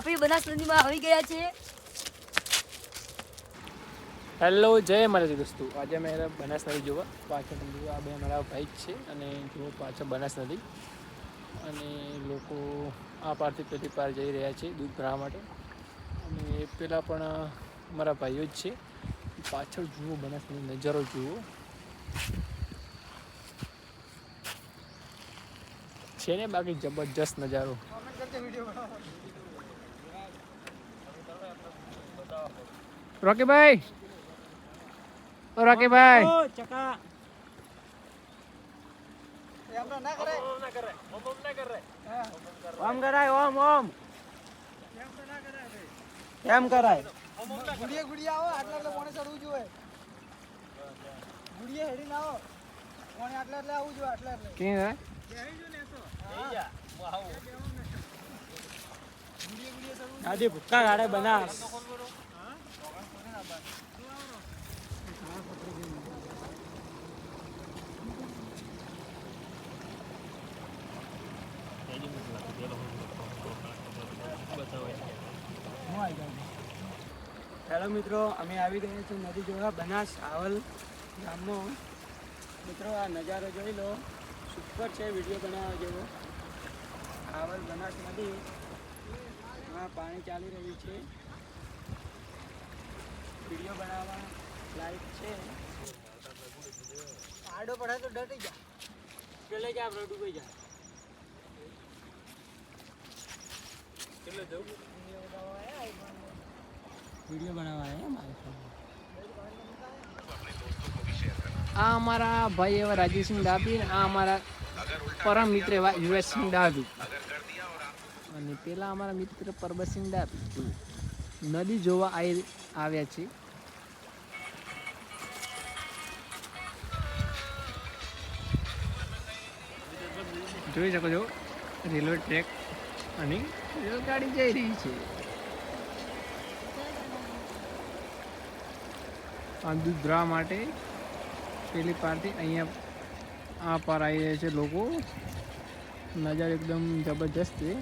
આપણે બનાસ નદીમાં આવી ગયા છે. હેલો જય માતાજી દોસ્તો. આજે અમે બનાસ નદી જોવા. પાછળ તમે જુઓ આ બે મારા ભાઈ જ છે અને જુઓ પાછળ બનાસ નદી અને લોકો આ પારથી પેલી પાર જઈ રહ્યા છે દૂધ ભરાવા માટે. અને પેલા પણ મારા ભાઈઓ જ છે. પાછળ જુઓ બનાસની નજારો જુઓ. છે ને બાકી જબરજસ્ત નજારો. રોકીભાઈ. ઓ રોકીભાઈ. ઓમ કરાય. ઓમ ઓમ એમ કરાય ગુડિયા ગુડિયા આવો. આટલા એટલે કોણે ચડવું જોઈએ ગુડિયા હેડીને આવો. કોણે આટલા એટલે આવું જોઈએ આટલા દાદી ભૂક્કા ગાડે બનાસ. હેલો મિત્રો અમે આવી ગયા છીએ નદી જોવા બનાસ હાવલ ગામમાં મિત્રો આ નજારો જોઈ લો. સુપર છે વીડિયો બનાવવા જેવો. હાવલ બનાસ નદી. એમાં પાણી ચાલી રહ્યું છે. વીડિયો બનાવવા લાઈક છે. આડો પડે તો ડટી જા. પેલે જા આપણે ડૂબી બનાવવા આવ્યા મારે આ અમારા ભાઈ એવા રાજેશસિંહ ડાબી અને આ અમારા પરમ મિત્ર એવા યુએસસિંહ ડાબી અને પેલા અમારા મિત્ર પરબતસિંહ ડાબી નદી જોવા આવી આવ્યા છે. જોઈ શકો છો, રેલવે ટ્રેક અને રેલગાડી જઈ રહી છે. આ દૂધ ભરવા માટે પેલી પારથી અહીંયા આ પાર આવી રહ્યા છે લોકો. નજારો એકદમ જબરજસ્ત છે.